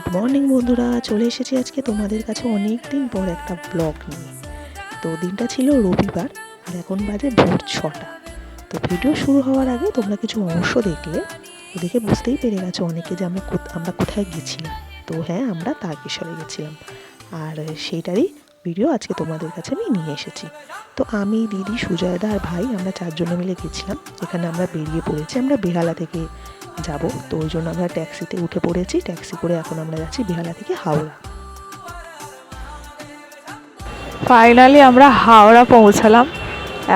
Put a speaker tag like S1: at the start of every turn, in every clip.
S1: Good morning বন্ধুরা। চলে এসেছি আজকে তোমাদের কাছে অনেক দিন পর একটা ব্লগ নিয়ে। তো দিনটা ছিল রবিবার, আর এখন বাজে ভোর ছটা। তো ভিডিও শুরু হওয়ার আগে তোমরা কিছু অংশ দেখলে দেখে বুঝতেই পেরে গেছো অনেকে যে আমরা আমরা কোথায় গেছিলাম। তো হ্যাঁ আমরা তারকেশ্বরে গেছিলাম। আর সেইটারই ভিডিও আজকে তোমাদের কাছে আমি নিয়ে এসেছি। তো আমি, দিদি সুজয়দা আর ভাই আমরা চারজনে মিলে গেছিলাম। এখানে আমরা বেরিয়ে পড়েছি। আমরা বেহালা থেকে যাব। তো ওই জন্য আমরা ট্যাক্সিতে উঠে পড়েছি। ট্যাক্সি করে এখন আমরা যাচ্ছি বেহালা থেকে হাওড়া।
S2: ফাইনালি আমরা হাওড়া পৌঁছালাম।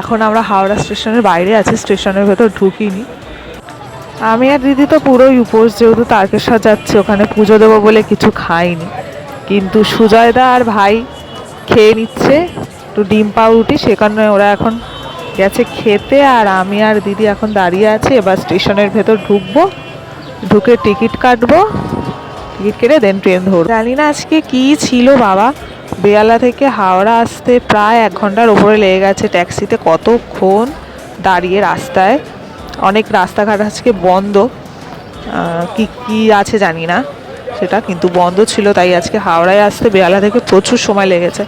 S2: এখন আমরা হাওড়া স্টেশনের বাইরে আছি। স্টেশনের ভেতর ঢুকিনি। আমি আর দিদি তো পুরোই উপোস। যেহেতু তারকেশ্বর যাচ্ছি, ওখানে পুজো দেবো বলে কিছু খাইনি। কিন্তু সুজয়দা আর ভাই খেয়ে নিচ্ছে। একটু ডিম পাউরুটি সেখানে ওরা এখন গেছে খেতে আর আমি আর দিদি এখন দাঁড়িয়ে আছি। এবার স্টেশনের ভেতর ঢুকবো, ঢুকে টিকিট কাটবো। টিকিট কেটে দেন ট্রেন ধরবো। জানি না আজকে কি ছিল বাবা। বেয়ালা থেকে হাওড়া আসতে প্রায় এক ঘণ্টার ওপরে লেগে গেছে ট্যাক্সিতে কতক্ষণ দাঁড়িয়ে রাস্তায়। অনেক রাস্তাঘাট আজকে বন্ধ। কি কি আছে জানি না। সেটা কিন্তু বন্ধ ছিল, তাই আজকে হাওড়ায় আসতে বেয়ালা থেকে প্রচুর সময় লেগেছে।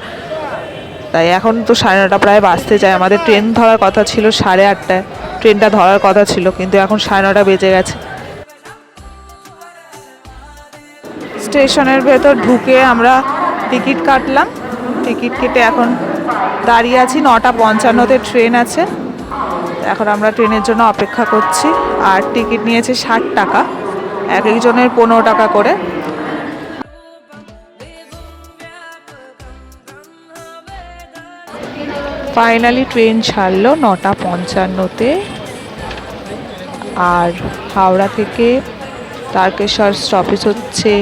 S2: তাই এখন তো সাড়ে নটা প্রায় বাজতে যায়, আমাদের ট্রেন ধরার কথা ছিল সাড়ে আটটায়, ট্রেনটা ধরার কথা ছিল, কিন্তু এখন সাড়ে নটা বেজে গেছে। স্টেশনের ভেতর ঢুকে আমরা টিকিট কাটলাম, টিকিট কেটে এখন দাঁড়িয়ে আছি, নটা পঞ্চান্নতে ট্রেন আছে। এখন আমরা ট্রেনের জন্য অপেক্ষা করছি, আর টিকিট নিয়েছে ষাট টাকা, এক একজনের পনেরো টাকা করে। ফাইনালি ট্রেন ছাড়লো নটা পঞ্চান্নতে। আর হাওড়া থেকে তারকেশ্বর স্টপেজ হচ্ছে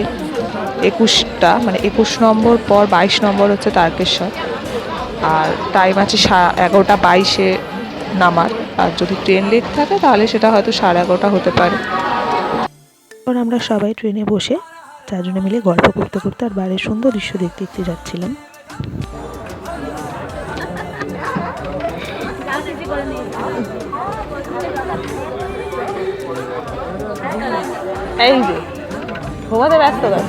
S2: একুশটা মানে একুশ নম্বর পর বাইশ নম্বর হচ্ছে তারকেশ্বর। আর টাইম আছে এগারোটা বাইশে নামার। আর যদি ট্রেন লেট থাকে তাহলে সেটা হয়তো সাড়ে এগারোটা হতে পারে।
S1: এবার আমরা সবাই ট্রেনে বসে, চারজনে মিলে গল্প করতে করতে আর বাইরের সুন্দর দৃশ্য দেখতে দেখতে যাচ্ছিলাম।
S2: এই যে, ঘুমাতে ব্যস্ত কেন?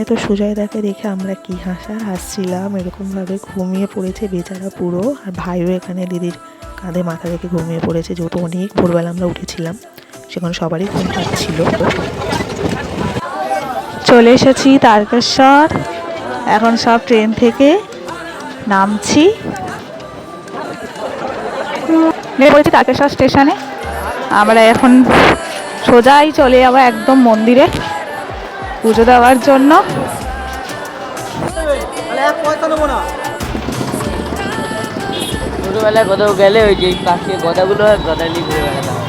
S1: এ তো সুজয়দাকে দেখে আমরা কি হাসার? হাসছিলাম, এরকমভাবে ঘুমিয়ে পড়েছে বেচারা পুরো। আর ভাইও এখানে দিদির কাঁধে মাথা রেখে ঘুমিয়ে পড়েছে, যেহেতু অনেক ভোরবেলা আমরা উঠেছিলাম। সেখানে সবারই ঘুম পাচ্ছিল।
S2: চলে এসেছি তারকেশ্বর। এখন সব ট্রেন থেকে নামছি। নেমে পড়েছি তারকেশ্বর স্টেশনে। আমরা এখন সোজাই চলে যাব একদম মন্দিরে পুজো দেওয়ার জন্য।
S3: ছোটবেলায় কোথাও গেলে ওই যে পাশে গদাগুলো গদা নিয়ে ঘুরে বেড়াতাম।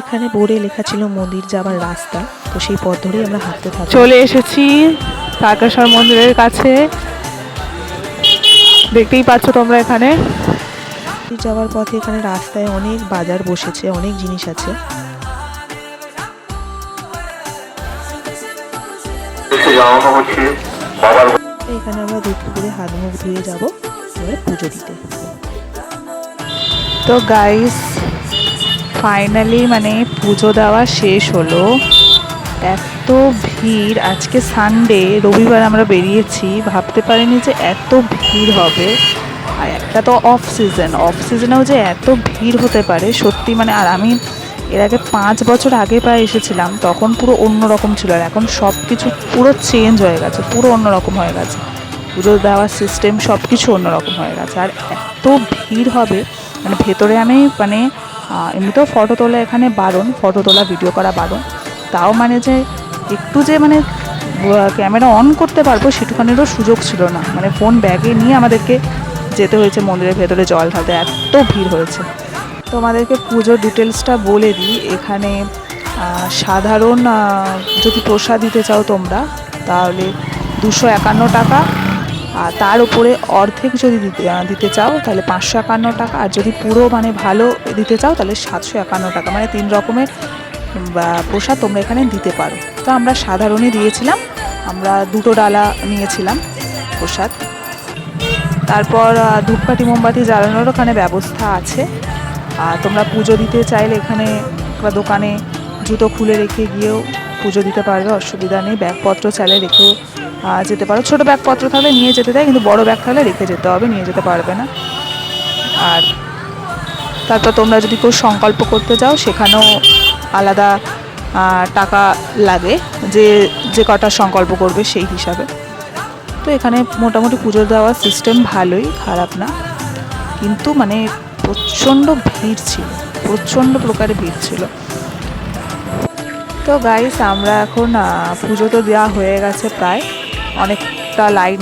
S1: এখানে বোর্ডে লেখা ছিল মন্দির যাবার রাস্তা। তো সেই পথ ধরেই আমরা হাঁটতে থাকি।
S2: চলে এসেছি তারকেশ্বর মন্দিরের কাছে। দেখতেই পাচ্ছ তোমরা এখানে।
S1: যাওয়ার পথে এখানে রাস্তায় অনেক বাজার বসেছে অনেক জিনিস আছে। এখানে আমরা দুধ পুকুরে হাত মুখ ধুয়ে যাব এবারে পুজো দিতে।
S2: তো গাইস ফাইনালি মানে পুজো দেওয়া শেষ হলো। এত ভিড়, আজকে সানডে রবিবার আমরা বেরিয়েছি। ভাবতে পারিনি যে এত ভিড় হবে। আর একটা তো অফ সিজন অফ সিজনেও যে এত ভিড় হতে পারে, সত্যি মানে আর আমি এর আগে পাঁচ বছর আগে প্রায় এসেছিলাম, তখন পুরো অন্যরকম ছিল। আর এখন সব কিছু পুরো চেঞ্জ হয়ে গেছে, পুরো অন্যরকম হয়ে গেছে। পুজো দেওয়ার সিস্টেম সব কিছু অন্যরকম হয়ে গেছে। আর এত ভিড় হবে মানে ভেতরে আমি মানে এমনিতেও ফটো তোলা এখানে বারণ ফটো তোলা ভিডিও করা বারণ। তাও মানে যে একটু যে মানে ক্যামেরা অন করতে পারব সেটুখানেরও সুযোগ ছিল না। মানে ফোন ব্যাগে নিয়ে আমাদেরকে যেতে হয়েছে মন্দিরের ভেতরে, জল ঢালতে। এত ভিড় হয়েছে। তোমাদেরকে পুজোর ডিটেলসটা বলে দিই। এখানে সাধারণ যদি প্রসাদ দিতে চাও তোমরা, তাহলে দুশো একান্ন টাকা আর তার উপরে অর্ধেক যদি দিতে দিতে চাও, তাহলে পাঁচশো একান্ন টাকা। আর যদি পুরো মানে ভালো দিতে চাও, তাহলে সাতশো একান্ন টাকা। মানে তিন রকমের প্রসাদ তোমরা এখানে দিতে পারো। তো আমরা সাধারণই দিয়েছিলাম। আমরা দুটো ডালা নিয়েছিলাম প্রসাদ। তারপর ধূপকাঠি, মোমবাতি জ্বালানোর ওখানে ব্যবস্থা আছে। আর তোমরা পুজো দিতে চাইলে এখানে বা দোকানে জুতো খুলে রেখে গিয়েও পুজো দিতে পারবে, অসুবিধা নেই। ব্যাগপত্র চাইলে রেখেও যেতে পারো। ছোটো ব্যাগপত্র থাকলে নিয়ে যেতে দেয়, কিন্তু বড় ব্যাগ থাকলে রেখে যেতে হবে, নিয়ে যেতে পারবে না। আর তারপর তোমরা যদি কেউ সংকল্প করতে যাও, সেখানেও আলাদা টাকা লাগে, যে যে কটা সংকল্প করবে সেই হিসাবে। তো এখানে মোটামুটি পুজো দেওয়ার সিস্টেম ভালোই, খারাপ না। কিন্তু মানে প্রচণ্ড ভিড় ছিল, প্রচণ্ড প্রকারে ভিড় ছিল। তো গাইস আমরা এখন পুজো তো দেওয়া হয়ে গেছে প্রায়। অনেকটা লাইন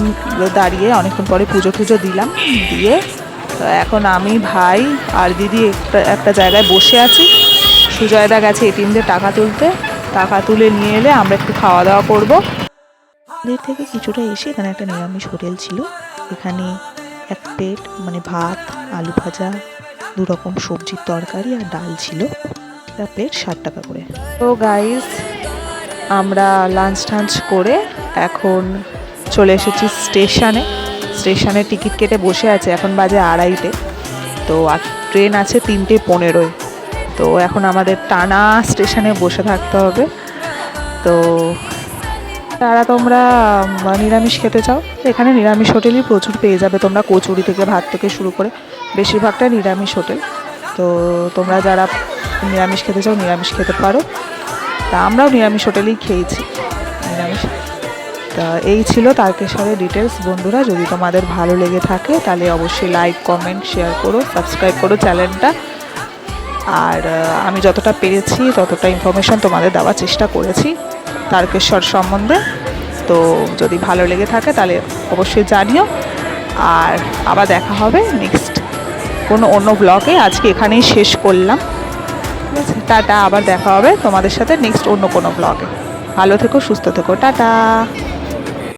S2: দাঁড়িয়ে অনেকক্ষণ পরে পুজো টুজো দিলাম, দিয়ে এখন আমি, ভাই আর দিদি একটা একটা জায়গায় বসে আছি। সুজয়দা গেছে এটিএম দিয়ে টাকা তুলতে। টাকা তুলে নিয়ে এলে আমরা একটু খাওয়া দাওয়া করব।
S1: মন্দির থেকে কিছুটা এসে এখানে একটা নিরামিষ হোটেল ছিল। এখানে এক প্লেট মানে ভাত, আলু ভাজা দু রকম সবজির তরকারি আর ডাল ছিল। একটা প্লেট ষাট টাকা করে।
S2: তো গাইস আমরা লাঞ্চ টাঞ্চ করে এখন চলে এসেছি স্টেশনে। স্টেশনে টিকিট কেটে বসে আছে, এখন বাজে আড়াইটে। তো ট্রেন আছে তিনটে পনেরোয়। তো এখন আমাদের টানা স্টেশনে বসে থাকতে হবে। তো তারা তোমরা নিরামিষ খেতে চাও? এখানে নিরামিষ হোটেলই প্রচুর পেয়ে যাবে তোমরা, কচুরি থেকে ভাত থেকে শুরু করে বেশিরভাগটা নিরামিষ হোটেল। তো তোমরা যারা নিরামিষ খেতে চাও, নিরামিষ খেতে পারো। তা আমরাও নিরামিষ হোটেলেই খেয়েছি। নিরামিষ। তা এই ছিল তারকেশ্বরের ডিটেলস বন্ধুরা, যদি তোমাদের ভালো লেগে থাকে, তাহলে অবশ্যই লাইক কমেন্ট শেয়ার করো সাবস্ক্রাইব করো চ্যানেলটা আর আমি যতটা পেরেছি, ততটা ইনফরমেশান তোমাদের দেওয়ার চেষ্টা করেছি তারকেশ্বর সম্বন্ধে। তো যদি ভালো লেগে থাকে, তাহলে অবশ্যই জানিও। আর আবার দেখা হবে নেক্সট কোনো অন্য ব্লগে আজকে এখানেই শেষ করলাম। আছে। টাটা, আবার দেখা হবে তোমাদের সাথে নেক্সট অন্য কোনো ব্লগে ভালো থেকো, সুস্থ থেকো, টাটা।